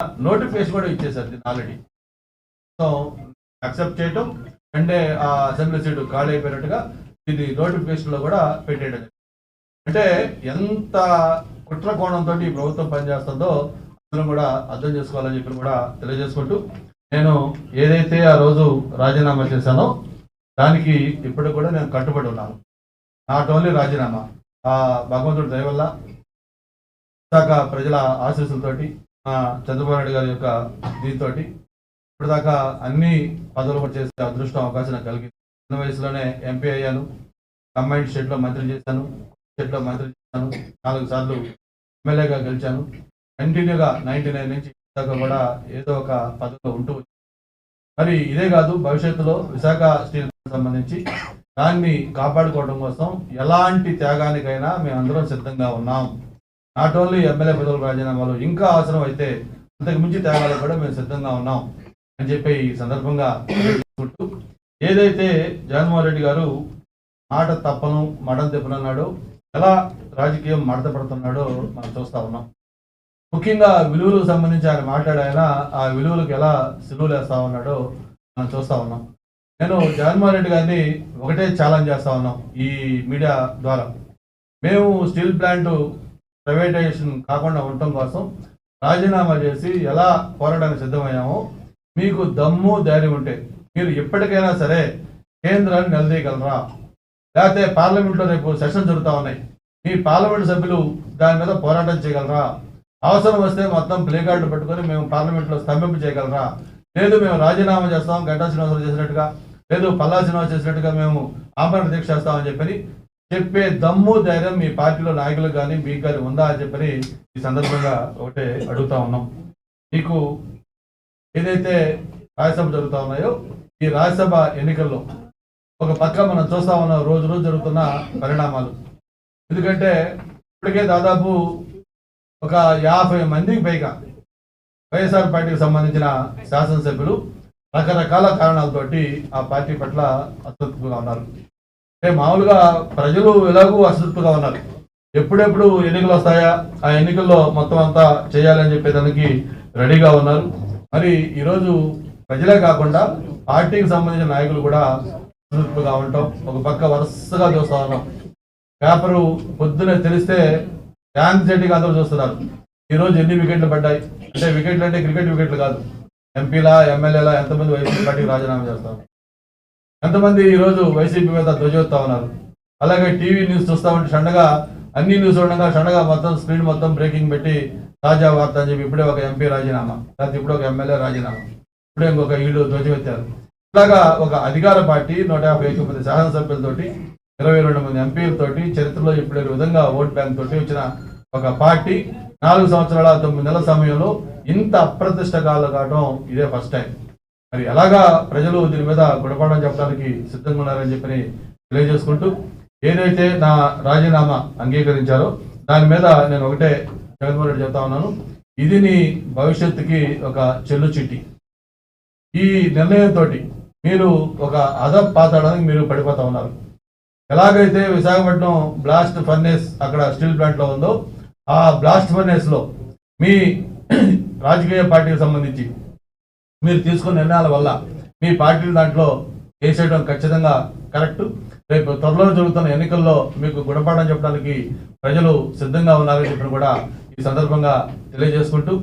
Notification కూడా ఇచ్చేసారు దీన్ని ఆల్రెడీ సో అక్సెప్ట్ చేయటం అంటే ఆ అసెంబ్లీ సీటు ఖాళీ అయిపోయినట్టుగా ఇది నోటిఫికేషన్లో కూడా పెట్టేయడం అంటే ఎంత కుట్ర కోణంతో ఈ ప్రభుత్వం పనిచేస్తుందో అందరం కూడా అర్థం చేసుకోవాలని చెప్పి కూడా తెలియజేసుకుంటూ నేను ఏదైతే ఆ రోజు రాజీనామా చేశానో దానికి ఇప్పుడు కూడా నేను కట్టుబడి ఉన్నాను. నాట్ ఓన్లీ రాజీనామా ఆ భగవంతుడి దయ వల్ల విశాఖ ప్రజల ఆశీస్సులతోటి చంద్రబాబు నాయుడు గారి యొక్క దీంతో ఇప్పటిదాకా అన్ని పదవులు కూడా చేసే అదృష్టం అవకాశం నాకు కలిగింది. చిన్న వయసులోనే ఎంపీ అయ్యాను. కంబైన్డ్ స్టేట్లో మంత్రి చేశాను. స్టేట్లో మంత్రి చేశాను. నాలుగు సార్లు ఎమ్మెల్యేగా గెలిచాను. కంటిన్యూగా నైన్టీ నైన్ నుంచి దాకా కూడా ఏదో ఒక పదవిలో ఉంటూ మరి ఇదే కాదు భవిష్యత్తులో విశాఖ స్టీల్ సంబంధించి దాన్ని కాపాడుకోవడం కోసం ఎలాంటి త్యాగానికైనా మేమందరం సిద్ధంగా ఉన్నాం. నాట్ ఓన్లీ ఎమ్మెల్యే పదవుల రాజీనామాలు ఇంకా అవసరం అయితే అంతకు మించి త్యాగాలకు కూడా మేము సిద్ధంగా ఉన్నాం అని చెప్పి ఈ సందర్భంగా ఏదైతే జగన్మోహన్ రెడ్డి గారు మాట తప్పను మడం తిప్పనన్నాడో ఎలా రాజకీయం మడత పడుతున్నాడో మనం చూస్తా ఉన్నాం. ముఖ్యంగా విలువలకు సంబంధించి ఆయన మాట్లాడాయన ఆ విలువలకు ఎలా సిలువలు వేస్తా ఉన్నాడో మనం చూస్తా ఉన్నాం. నేను జగన్మోహన్ రెడ్డి గారిని ఒకటే ఛాలెంజ్ చేస్తా ఉన్నాం ఈ మీడియా ద్వారా. మేము స్టీల్ ప్లాంట్ ప్రైవేటైజేషన్ కాకుండా ఉండటం కోసం రాజీనామా చేసి ఎలా పోరాటానికి సిద్ధమయ్యామో మీకు దమ్ము ధైర్యం ఉంటే మీరు ఎప్పటికైనా సరే కేంద్రాన్ని నిలదీయగలరా? లేకపోతే పార్లమెంట్లో రేపు సెషన్ జరుగుతూ ఉన్నాయి. మీ పార్లమెంట్ సభ్యులు దాని మీద పోరాటం చేయగలరా? అవసరం వస్తే మొత్తం ప్లే కార్డు పెట్టుకొని మేము పార్లమెంట్లో స్తంభింపు చేయగలరా? లేదు మేము రాజీనామా చేస్తాం గంటా శ్రీనివాసరావు చేసినట్టుగా. లేదు పల్లా శ్రీనివాస్ చేసినట్టుగా మేము ఆమరణ దీక్ష చేస్తామని చెప్పని చెప్పే దమ్ము ధైర్యం మీ పార్టీలో నాయకులు కానీ మీకు కానీ ఉందా అని చెప్పని ఈ సందర్భంగా ఒకటే అడుగుతా ఉన్నాం. మీకు ఏదైతే రాజ్యసభ జరుగుతూ ఉన్నాయో ఈ రాజ్యసభ ఎన్నికల్లో ఒక పక్క మనం చూస్తా ఉన్నాం. రోజు రోజు జరుగుతున్న పరిణామాలు. ఎందుకంటే ఇప్పటికే దాదాపు ఒక యాభై మందికి పైగా వైఎస్ఆర్ పార్టీకి సంబంధించిన శాసనసభ్యులు రకరకాల కారణాలతోటి ఆ పార్టీ పట్ల అసంతృప్తిగా ఉన్నారు. అంటే మామూలుగా ప్రజలు ఎలాగూ అసంతృప్తిగా ఉన్నారు. ఎప్పుడెప్పుడు ఎన్నికలు వస్తాయా? ఆ ఎన్నికల్లో మొత్తం అంతా చేయాలని చెప్పేదానికి రెడీగా ఉన్నారు. మరి ఈరోజు ప్రజలే కాకుండా పార్టీకి సంబంధించిన నాయకులు కూడా అసంతృప్తిగా ఉండటం ఒక పక్క వరుసగా చూస్తా ఉన్నాం. పేపరు పొద్దునే తెలిస్తే ర్యాంక్ సెట్టింగ్ అందరూ చూస్తున్నారు. ఈ రోజు ఎన్ని వికెట్లు పడ్డాయి? అంటే వికెట్లు అంటే క్రికెట్ వికెట్లు కాదు. ఎంపీలా ఎమ్మెల్యేలా ఎంతమంది వైసీపీ పార్టీకి రాజీనామా చేస్తారు? ఎంతమంది ఈ రోజు వైసీపీ మీద ధ్వజెత్తా ఉన్నారు? అలాగే టీవీ న్యూస్ చూస్తా ఉంటే షండగా అన్ని న్యూస్ ఉండగా షండగా మొత్తం స్క్రీన్ మొత్తం బ్రేకింగ్ పెట్టి తాజా వార్త అని చెప్పి ఇప్పుడే ఒక ఎంపీ రాజీనామా లేకపోతే ఇప్పుడే ఒక ఎమ్మెల్యే రాజీనామా ఇప్పుడే ఇంకొక ఈడు ధ్వజమెత్తారు. ఇలాగా ఒక అధికార పార్టీ నూట యాభై ఐదు మంది శాసనసభ్యులతోటి ఇరవై రెండు మంది ఎంపీలతోటి చరిత్రలో ఇప్పుడు విధంగా ఓట్ బ్యాంక్ తోటి వచ్చిన ఒక పార్టీ నాలుగు సంవత్సరాల తొమ్మిది నెలల సమయంలో ఇంత అప్రతిష్ట కాలు కావడం ఇదే ఫస్ట్ టైం. మరి ఎలాగా ప్రజలు దీని మీద గుణపాఠం చెప్పడానికి సిద్ధంగా ఉన్నారని చెప్పి తెలియజేసుకుంటూ ఏదైతే నా రాజీనామా అంగీకరించారో దాని మీద నేను ఒకటే జగన్మోహన్ రెడ్డి చెప్తా ఉన్నాను. ఇది నీ భవిష్యత్తుకి ఒక చెల్లు చిట్టి. ఈ నిర్ణయంతో మీరు ఒక అదప్ పాతాడానికి మీరు పడిపోతా ఉన్నారు. ఎలాగైతే విశాఖపట్నం బ్లాస్ట్ ఫర్నేస్ అక్కడ స్టీల్ ప్లాంట్లో ఉందో ఆ బ్లాస్ట్ ఫర్నేస్లో మీ రాజకీయ పార్టీకి సంబంధించి మీరు తీసుకున్న నిర్ణయాల వల్ల మీ పార్టీ దాంట్లో వేసేయడం ఖచ్చితంగా కరెక్ట్. రేపు త్వరలో జరుగుతున్న ఎన్నికల్లో మీకు గుణపాఠం చెప్పడానికి ప్రజలు సిద్ధంగా ఉన్నారని చెప్పిన కూడా ఈ సందర్భంగా తెలియజేసుకుంటూ